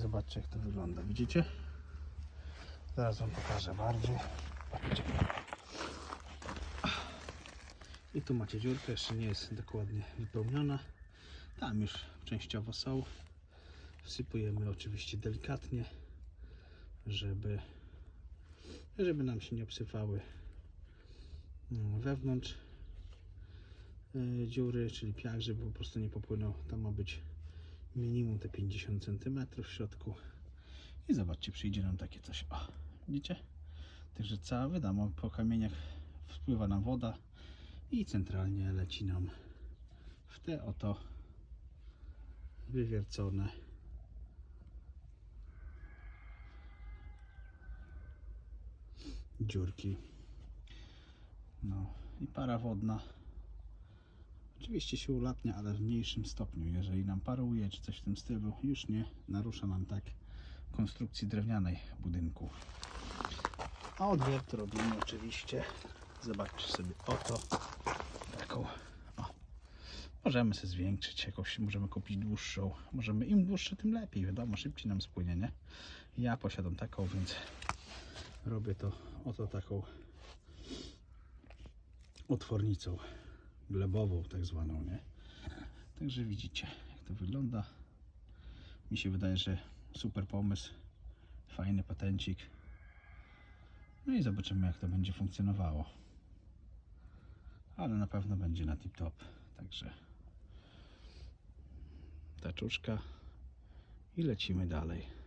zobaczcie jak to wygląda. Widzicie? Zaraz wam pokażę bardziej. I tu macie dziurkę, jeszcze nie jest dokładnie wypełniona. Tam już częściowo są. Wsypujemy oczywiście delikatnie, żeby, żeby nam się nie obsypały mm, wewnątrz y, dziury, czyli piach, żeby po prostu nie popłynął. Tam ma być minimum te 50 cm w środku. I zobaczcie, przyjdzie nam takie coś. O, widzicie? Także całe wiadomo, po kamieniach wpływa nam woda i centralnie leci nam w te oto wywiercone dziurki. No i para wodna. Oczywiście się ulatnia, ale w mniejszym stopniu. Jeżeli nam paruje czy coś w tym stylu, już nie narusza nam tak konstrukcji drewnianej budynku. A odwiertu robimy oczywiście. Zobaczcie sobie oto taką. O. Możemy sobie zwiększyć jakąś, możemy kupić dłuższą. Możemy im dłuższe, tym lepiej. Wiadomo, szybciej nam spłynie, nie? Ja posiadam taką, więc robię to oto taką otwornicą glebową, tak zwaną, nie? Także widzicie, jak to wygląda. Mi się wydaje, że super pomysł, fajny patencik. No i zobaczymy, jak to będzie funkcjonowało. Ale na pewno będzie na tip top. Także taczuszka i lecimy dalej.